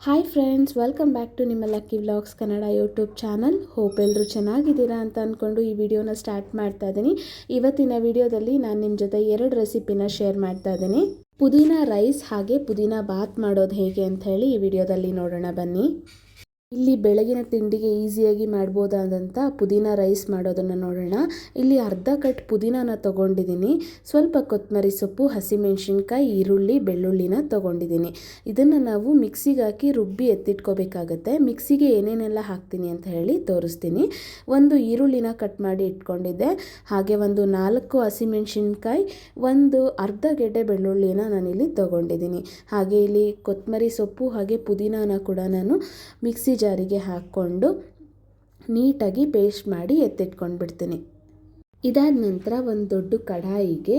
Hi friends welcome back to ನಿಮ್ಮ lucky vlogs Kannada YouTube channel hope ಎಲ್ಲರೂ ಚೆನ್ನಾಗಿದ್ದೀರಾ ಅಂತ ಅಂದ್ಕೊಂಡು ಈ ವಿಡಿಯೋನ ಸ್ಟಾರ್ಟ್ ಮಾಡ್ತಾ ಇದ್ದೀನಿ ಇವತ್ತಿನ ವಿಡಿಯೋದಲ್ಲಿ ನಾನು ನಿಮ್ಮ ಜೊತೆ ಎರಡು ರೆಸಿಪಿನ ಶೇರ್ ಮಾಡ್ತಾ ಇದ್ದೀನಿ ಪುದೀನ ರೈಸ್ ಹಾಗೆ ಪುದೀನ ಬಾತ್ ಮಾಡೋದು ಹೇಗೆ ಅಂತ ಹೇಳಿ ಈ ವಿಡಿಯೋದಲ್ಲಿ ನೋಡೋಣ ಬನ್ನಿ. ಇಲ್ಲಿ ಬೆಳಗಿನ ತಿಂಡಿಗೆ ಈಸಿಯಾಗಿ ಮಾಡ್ಬೋದಾದಂಥ ಪುದೀನ ರೈಸ್ ಮಾಡೋದನ್ನು ನೋಡೋಣ. ಇಲ್ಲಿ ಅರ್ಧ ಕಟ್ ಪುದೀನಾನ ತೊಗೊಂಡಿದ್ದೀನಿ. ಸ್ವಲ್ಪ ಕೊತ್ತಂಬರಿ ಸೊಪ್ಪು, ಹಸಿಮೆಣಸಿನ್ಕಾಯಿ, ಈರುಳ್ಳಿ, ಬೆಳ್ಳುಳ್ಳಿನ ತೊಗೊಂಡಿದ್ದೀನಿ. ಇದನ್ನು ನಾವು ಮಿಕ್ಸಿಗೆ ಹಾಕಿ ರುಬ್ಬಿ ಎತ್ತಿಟ್ಕೋಬೇಕಾಗತ್ತೆ. ಮಿಕ್ಸಿಗೆ ಏನೇನೆಲ್ಲ ಹಾಕ್ತೀನಿ ಅಂತ ಹೇಳಿ ತೋರಿಸ್ತೀನಿ. ಒಂದು ಈರುಳ್ಳಿನ ಕಟ್ ಮಾಡಿ ಇಟ್ಕೊಂಡಿದ್ದೆ. ಹಾಗೆ ಒಂದು ನಾಲ್ಕು ಹಸಿಮೆಣಸಿನ್ಕಾಯಿ, ಒಂದು ಅರ್ಧ ಗೆಡ್ಡೆ ಬೆಳ್ಳುಳ್ಳಿನ ನಾನಿಲ್ಲಿ ತೊಗೊಂಡಿದ್ದೀನಿ. ಹಾಗೆ ಇಲ್ಲಿ ಕೊತ್ತಂಬರಿ ಸೊಪ್ಪು ಹಾಗೆ ಪುದೀನಾನ ಕೂಡ ನಾನು ಮಿಕ್ಸಿ ಜಾರಿಗೆ ಹಾಕ್ಕೊಂಡು ನೀಟಾಗಿ ಪೇಸ್ಟ್ ಮಾಡಿ ಎತ್ತಿಟ್ಕೊಂಡು ಬಿಡ್ತೀನಿ ಇದಾದ ನಂತರ ಒಂದು ದೊಡ್ಡ ಕಡಾಯಿಗೆ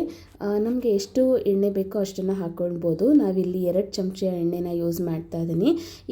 ನಮಗೆ ಎಷ್ಟು ಎಣ್ಣೆ ಬೇಕೋ ಅಷ್ಟನ್ನು ಹಾಕ್ಕೊಳ್ಬೋದು. ನಾವಿಲ್ಲಿ ಎರಡು ಚಮಚ ಎಣ್ಣೆನ ಯೂಸ್ ಮಾಡ್ತಾ ಇದ್ದೀನಿ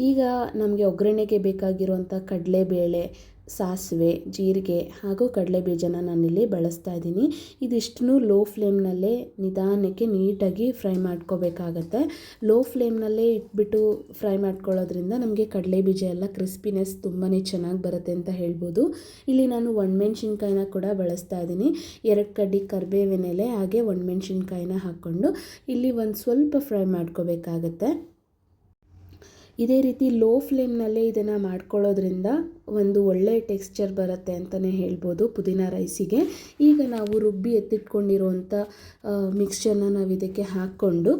ಈಗ ನಮಗೆ ಒಗ್ಗರಣೆಗೆ ಬೇಕಾಗಿರುವಂಥ ಕಡಲೆಬೇಳೆ ಸಾಸಿವೆ, ಜೀರಿಗೆ ಹಾಗೂ ಕಡಲೆ ಬೀಜನ ನಾನಿಲ್ಲಿ ಬಳಸ್ತಾ ಇದ್ದೀನಿ. ಇದಿಷ್ಟನ್ನು ಲೋ ಫ್ಲೇಮ್ನಲ್ಲೇ ನಿಧಾನಕ್ಕೆ ನೀಟಾಗಿ ಫ್ರೈ ಮಾಡ್ಕೋಬೇಕಾಗತ್ತೆ. ಲೋ ಫ್ಲೇಮ್ನಲ್ಲೇ ಇಟ್ಬಿಟ್ಟು ಫ್ರೈ ಮಾಡ್ಕೊಳ್ಳೋದ್ರಿಂದ ನಮಗೆ ಕಡಲೆ ಬೀಜ ಎಲ್ಲ ಕ್ರಿಸ್ಪಿನೆಸ್ ತುಂಬಾ ಚೆನ್ನಾಗಿ ಬರುತ್ತೆ ಅಂತ ಹೇಳ್ಬೋದು. ಇಲ್ಲಿ ನಾನು ಒಣಮೆಣ್ಸಿನ್ಕಾಯಿನ ಕೂಡ ಬಳಸ್ತಾ ಇದ್ದೀನಿ. ಎರಡು ಕಡ್ಡಿ ಕರಿಬೇವಿನೆಲೆ ಹಾಗೆ ಒಣಮೆಣ್ಸಿನ್ಕಾಯಿನ ಹಾಕ್ಕೊಂಡು ಇಲ್ಲಿ ಒಂದು ಸ್ವಲ್ಪ ಫ್ರೈ ಮಾಡ್ಕೋಬೇಕಾಗತ್ತೆ. ಇದೇ ರೀತಿ ಲೋ ಫ್ಲೇಮ್ನಲ್ಲೇ ಇದನ್ನು ಮಾಡ್ಕೊಳ್ಳೋದ್ರಿಂದ ಒಂದು ಒಳ್ಳೆ ಟೆಕ್ಸ್ಚರ್ ಬರುತ್ತೆ ಅಂತಲೇ ಹೇಳ್ಬೋದು ಪುದೀನ ರೈಸಿಗೆ. ಈಗ ನಾವು ರುಬ್ಬಿ ಎತ್ತಿಟ್ಕೊಂಡಿರುವಂಥ ಮಿಕ್ಸ್ಚರ್ನ ನಾವು ಇದಕ್ಕೆ ಹಾಕ್ಕೊಂಡು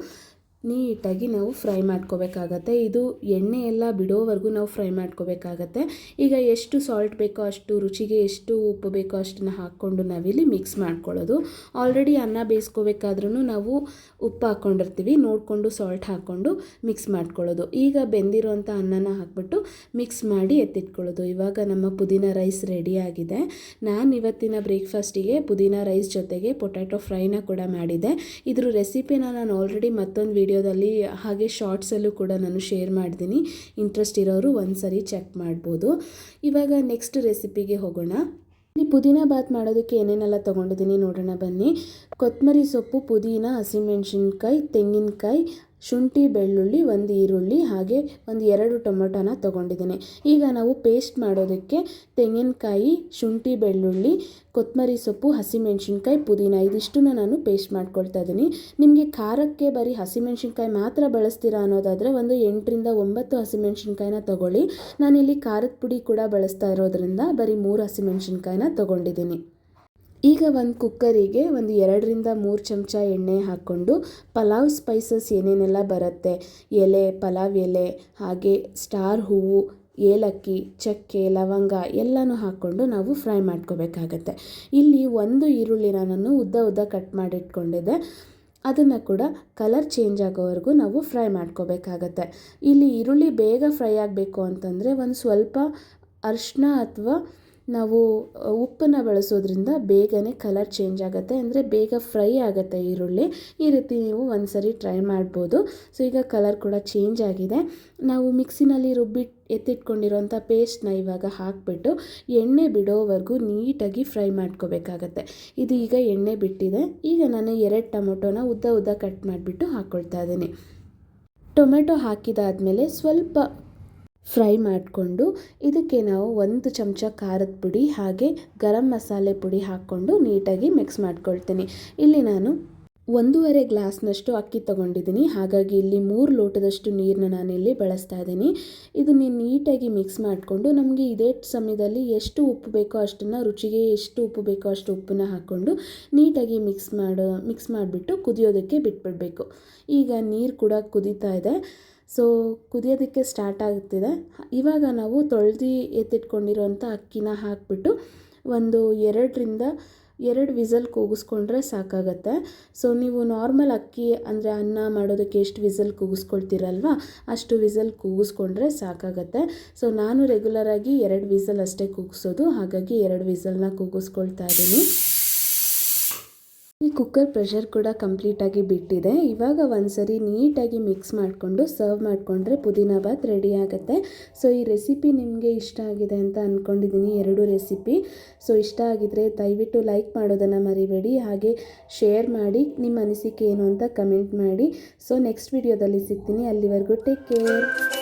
ನೀಟಾಗಿ ನಾವು ಫ್ರೈ ಮಾಡ್ಕೋಬೇಕಾಗತ್ತೆ. ಇದು ಎಣ್ಣೆ ಎಲ್ಲ ಬಿಡೋವರೆಗೂ ನಾವು ಫ್ರೈ ಮಾಡ್ಕೋಬೇಕಾಗತ್ತೆ. ಈಗ ಎಷ್ಟು ಸಾಲ್ಟ್ ಬೇಕೋ ಅಷ್ಟು ರುಚಿಗೆ ಎಷ್ಟು ಉಪ್ಪು ಬೇಕೋ ಅಷ್ಟನ್ನು ಹಾಕ್ಕೊಂಡು ನಾವಿಲ್ಲಿ ಮಿಕ್ಸ್ ಮಾಡ್ಕೊಳ್ಳೋದು. ಆಲ್ರೆಡಿ ಅನ್ನ ಬೇಯಿಸ್ಕೋಬೇಕಾದ್ರೂ ನಾವು ಉಪ್ಪು ಹಾಕ್ಕೊಂಡಿರ್ತೀವಿ. ನೋಡಿಕೊಂಡು ಸಾಲ್ಟ್ ಹಾಕ್ಕೊಂಡು ಮಿಕ್ಸ್ ಮಾಡ್ಕೊಳ್ಳೋದು. ಈಗ ಬೆಂದಿರೋಂಥ ಅನ್ನನ ಹಾಕ್ಬಿಟ್ಟು ಮಿಕ್ಸ್ ಮಾಡಿ ಎತ್ತಿಟ್ಕೊಳ್ಳೋದು. ಇವಾಗ ನಮ್ಮ ಪುದೀನ ರೈಸ್ ರೆಡಿಯಾಗಿದೆ ನಾನು ಇವತ್ತಿನ ಬ್ರೇಕ್ಫಾಸ್ಟಿಗೆ ಪುದೀನ ರೈಸ್ ಜೊತೆಗೆ ಪೊಟ್ಯಾಟೊ ಫ್ರೈನ ಕೂಡ ಮಾಡಿದೆ. ಇದ್ರ ರೆಸಿಪಿನ ನಾನು ಆಲ್ರೆಡಿ ಮತ್ತೊಂದು ವಿಡಿಯೋ ವಿಡಿಯೋದಲ್ಲಿ ಹಾಗೆ ಶಾರ್ಟ್ಸಲ್ಲೂ ಕೂಡ ನಾನು ಶೇರ್ ಮಾಡಿದ್ದೀನಿ ಇಂಟ್ರೆಸ್ಟ್ ಇರೋರು ಒಂದು ಸರಿ ಚೆಕ್ ಮಾಡ್ಬೋದು. ಇವಾಗ ನೆಕ್ಸ್ಟ್ ರೆಸಿಪಿಗೆ ಹೋಗೋಣ. ಇಲ್ಲಿ ಪುದೀನ ಬಾತ್ ಮಾಡೋದಕ್ಕೆ ಏನೇನೆಲ್ಲ ತೊಗೊಂಡಿದ್ದೀನಿ ನೋಡೋಣ ಬನ್ನಿ. ಕೊತ್ತಂಬರಿ ಸೊಪ್ಪು, ಪುದೀನ, ಹಸಿಮೆಣ್ಸಿನ್ಕಾಯಿ, ತೆಂಗಿನಕಾಯಿ ಶುಂಠಿ, ಬೆಳ್ಳುಳ್ಳಿ, ಒಂದು ಈರುಳ್ಳಿ ಹಾಗೆ ಒಂದು ಎರಡು ಟೊಮೊಟೊನ ತೊಗೊಂಡಿದ್ದೀನಿ. ಈಗ ನಾವು ಪೇಸ್ಟ್ ಮಾಡೋದಕ್ಕೆ ತೆಂಗಿನಕಾಯಿ, ಶುಂಠಿ, ಬೆಳ್ಳುಳ್ಳಿ ಕೊತ್ತಂಬರಿ ಸೊಪ್ಪು, ಹಸಿಮೆಣ್ಸಿನ್ಕಾಯಿ, ಪುದೀನ ಇದಿಷ್ಟನ್ನು ನಾನು ಪೇಸ್ಟ್ ಮಾಡ್ಕೊಳ್ತಾ ಇದ್ದೀನಿ. ನಿಮಗೆ ಖಾರಕ್ಕೆ ಬರೀ ಹಸಿಮೆಣ್ಸಿನ್ಕಾಯಿ ಮಾತ್ರ ಬಳಸ್ತೀರಾ ಅನ್ನೋದಾದರೆ ಒಂದು ಎಂಟರಿಂದ ಒಂಬತ್ತು ಹಸಿಮೆಣ್ಸಿನ್ಕಾಯಿನ ತೊಗೊಳ್ಳಿ. ನಾನಿಲ್ಲಿ ಖಾರದ ಪುಡಿ ಕೂಡ ಬಳಸ್ತಾ ಇರೋದ್ರಿಂದ ಬರೀ ಮೂರು ಹಸಿಮೆಣ್ಸಿನ್ಕಾಯಿನ ತೊಗೊಂಡಿದ್ದೀನಿ. ಈಗ ಒಂದು ಕುಕ್ಕರಿಗೆ ಒಂದು ಎರಡರಿಂದ ಮೂರು ಚಮಚ ಎಣ್ಣೆ ಹಾಕ್ಕೊಂಡು ಪಲಾವ್ ಸ್ಪೈಸಸ್ ಏನೇನೆಲ್ಲ ಬರುತ್ತೆ? ಎಲೆ, ಪಲಾವ್ ಎಲೆ, ಹಾಗೆ ಸ್ಟಾರ್ ಹೂವು, ಏಲಕ್ಕಿ, ಚಕ್ಕೆ, ಲವಂಗ ಎಲ್ಲನೂ ಹಾಕ್ಕೊಂಡು ನಾವು ಫ್ರೈ ಮಾಡ್ಕೋಬೇಕಾಗತ್ತೆ. ಇಲ್ಲಿ ಒಂದು ಈರುಳ್ಳಿನ ನಾನು ಉದ್ದ ಉದ್ದ ಕಟ್ ಮಾಡಿಟ್ಕೊಂಡಿದ್ದೆ. ಅದನ್ನು ಕೂಡ ಕಲರ್ ಚೇಂಜ್ ಆಗೋವರೆಗೂ ನಾವು ಫ್ರೈ ಮಾಡ್ಕೋಬೇಕಾಗತ್ತೆ. ಇಲ್ಲಿ ಈರುಳ್ಳಿ ಬೇಗ ಫ್ರೈ ಆಗಬೇಕು ಅಂತಂದರೆ ಒಂದು ಸ್ವಲ್ಪ ಅರಿಶಿನ ಅಥವಾ ನಾವು ಉಪ್ಪನ್ನು ಬಳಸೋದ್ರಿಂದ ಬೇಗನೆ ಕಲರ್ ಚೇಂಜ್ ಆಗುತ್ತೆ. ಅಂದರೆ ಬೇಗ ಫ್ರೈ ಆಗುತ್ತೆ ಈರುಳ್ಳಿ. ಈ ರೀತಿ ನೀವು ಒಂದು ಸರಿ ಟ್ರೈ ಮಾಡ್ಬೋದು. ಸೊ ಈಗ ಕಲರ್ ಕೂಡ ಚೇಂಜ್ ಆಗಿದೆ. ನಾವು ಮಿಕ್ಸಿನಲ್ಲಿ ರುಬ್ಬಿ ಎತ್ತಿಟ್ಕೊಂಡಿರೋಂಥ ಪೇಸ್ಟ್ನ ಇವಾಗ ಹಾಕಿಬಿಟ್ಟು ಎಣ್ಣೆ ಬಿಡೋವರೆಗೂ ನೀಟಾಗಿ ಫ್ರೈ ಮಾಡ್ಕೋಬೇಕಾಗತ್ತೆ. ಇದು ಈಗ ಎಣ್ಣೆ ಬಿಟ್ಟಿದೆ. ಈಗ ನಾನು ಎರಡು ಟೊಮೊಟೊನ ಉದ್ದ ಉದ್ದ ಕಟ್ ಮಾಡಿಬಿಟ್ಟು ಹಾಕ್ಕೊಳ್ತಾ ಇದ್ದೀನಿ. ಟೊಮೆಟೊ ಹಾಕಿದಾದಮೇಲೆ ಸ್ವಲ್ಪ ಫ್ರೈ ಮಾಡಿಕೊಂಡು ಇದಕ್ಕೆ ನಾವು ಒಂದು ಚಮಚ ಖಾರದ ಪುಡಿ ಹಾಗೆ ಗರಂ ಮಸಾಲೆ ಪುಡಿ ಹಾಕ್ಕೊಂಡು ನೀಟಾಗಿ ಮಿಕ್ಸ್ ಮಾಡ್ಕೊಳ್ತೀನಿ. ಇಲ್ಲಿ ನಾನು ಒಂದೂವರೆ ಗ್ಲಾಸ್ನಷ್ಟು ಅಕ್ಕಿ ತೊಗೊಂಡಿದ್ದೀನಿ. ಹಾಗಾಗಿ ಇಲ್ಲಿ ಮೂರು ಲೋಟದಷ್ಟು ನೀರನ್ನ ನಾನಿಲ್ಲಿ ಬಳಸ್ತಾ ಇದ್ದೀನಿ. ಇದನ್ನು ನೀಟಾಗಿ ಮಿಕ್ಸ್ ಮಾಡಿಕೊಂಡು ನಮಗೆ ಇದೇ ಸಮಯದಲ್ಲಿ ಎಷ್ಟು ಉಪ್ಪು ಬೇಕೋ ಅಷ್ಟನ್ನು, ರುಚಿಗೆ ಎಷ್ಟು ಉಪ್ಪು ಬೇಕೋ ಅಷ್ಟು ಉಪ್ಪನ್ನ ಹಾಕ್ಕೊಂಡು ನೀಟಾಗಿ ಮಿಕ್ಸ್ ಮಾಡೋ ಮಿಕ್ಸ್ ಮಾಡಿಬಿಟ್ಟು ಕುದಿಯೋದಕ್ಕೆ ಬಿಟ್ಬಿಡಬೇಕು. ಈಗ ನೀರು ಕೂಡ ಕುದೀತಾ ಇದೆ. ಸೊ ಕುದಿಯೋದಕ್ಕೆ ಸ್ಟಾರ್ಟ್ ಆಗ್ತಿದೆ. ಇವಾಗ ನಾವು ತೊಳೆದು ಎತ್ತಿಟ್ಕೊಂಡಿರೋಂಥ ಅಕ್ಕಿನ ಹಾಕಿಬಿಟ್ಟು ಒಂದು ಎರಡರಿಂದ ಎರಡು ವಿಸಲ್ ಕೂಗಿಸ್ಕೊಂಡ್ರೆ ಸಾಕಾಗತ್ತೆ. ಸೊ ನೀವು ನಾರ್ಮಲ್ ಅಕ್ಕಿ ಅಂದರೆ ಅನ್ನ ಮಾಡೋದಕ್ಕೆ ಎಷ್ಟು ವಿಸಲ್ ಕೂಗಿಸ್ಕೊಳ್ತೀರಲ್ವ, ಅಷ್ಟು ವಿಸಲ್ ಕೂಗಿಸ್ಕೊಂಡ್ರೆ ಸಾಕಾಗತ್ತೆ. ಸೊ ನಾನು ರೆಗ್ಯುಲರಾಗಿ ಎರಡು ವಿಸಲ್ ಅಷ್ಟೇ ಕೂಗಿಸೋದು, ಹಾಗಾಗಿ ಎರಡು ವಿಸಲ್ನ ಕೂಗಿಸ್ಕೊಳ್ತಾ ಇದ್ದೀನಿ. ಈ ಕುಕ್ಕರ್ ಪ್ರೆಷರ್ ಕೂಡ ಕಂಪ್ಲೀಟಾಗಿ ಬಿಟ್ಟಿದೆ. ಇವಾಗ ಒಂದ್ಸರಿ ನೀಟಾಗಿ ಮಿಕ್ಸ್ ಮಾಡಿಕೊಂಡು ಸರ್ವ್ ಮಾಡಿಕೊಂಡ್ರೆ ಪುದೀನ ಬಾತ್ ರೆಡಿ ಆಗುತ್ತೆ. ಸೊ, ಈ ರೆಸಿಪಿ ನಿಮಗೆ ಇಷ್ಟ ಆಗಿದೆ ಅಂತ ಅಂದ್ಕೊಂಡಿದ್ದೀನಿ ಎರಡು ರೆಸಿಪಿ. ಸೊ, ಇಷ್ಟ ಆಗಿದ್ರೆ ದಯವಿಟ್ಟು ಲೈಕ್ ಮಾಡೋದನ್ನು ಮರಿಬೇಡಿ. ಹಾಗೆ ಶೇರ್ ಮಾಡಿ, ನಿಮ್ಮ ಅನಿಸಿಕೆ ಏನು ಅಂತ ಕಮೆಂಟ್ ಮಾಡಿ. ಸೊ, ನೆಕ್ಸ್ಟ್ ವಿಡಿಯೋದಲ್ಲಿ ಸಿಗ್ತೀನಿ. ಅಲ್ಲಿವರೆಗೂ ಟೇಕ್ ಕೇರ್.